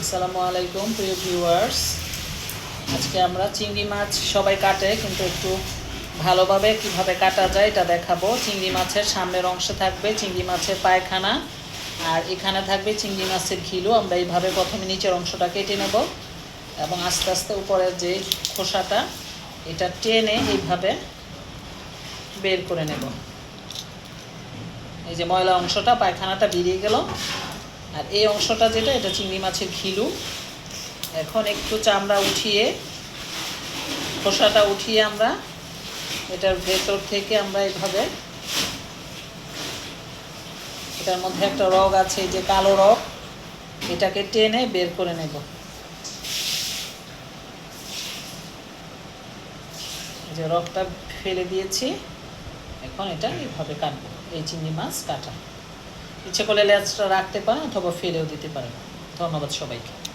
আসসালামু আলাইকুম, প্রিয় ভিউয়ার্স আজকে আমরা চিংড়ি মাছ সবাই কাটে, কিন্তু একটু ভালোভাবে কীভাবে কাটা যায় এটা দেখাবো। চিংড়ি মাছের সামনের অংশে থাকবে চিংড়ি মাছের পায়খানা, আর এখানে থাকবে চিংড়ি মাছের ঘিলু। আমরা এইভাবে প্রথমে নিচের অংশটা কেটে নেব, এবং আস্তে আস্তে উপরের যে খোসাটা, এটা টেনে এইভাবে বের করে নেব। এই যে ময়লা অংশটা পায়খানাটা বেরিয়ে গেল। আর এই অংশটা যেটা, এটা চিংড়ি মাছের ঘিলু। এখন একটু চামড়া উঠিয়ে, খোসাটা উঠিয়ে আমরা এটার ভেতর থেকে আমরা এইভাবে এটার মধ্যে একটা রগ আছে যে কালো রগ, এটাকে টেনে বের করে নেব। যে রগটা ফেলে দিয়েছি। এখন এটা এইভাবে কাটবো। এই চিংড়ি মাছ কাটা। ইচ্ছে করলে লেজটা রাখতে পারেন অথবা ফেলেও দিতে পারেন। ধন্যবাদ সবাইকে।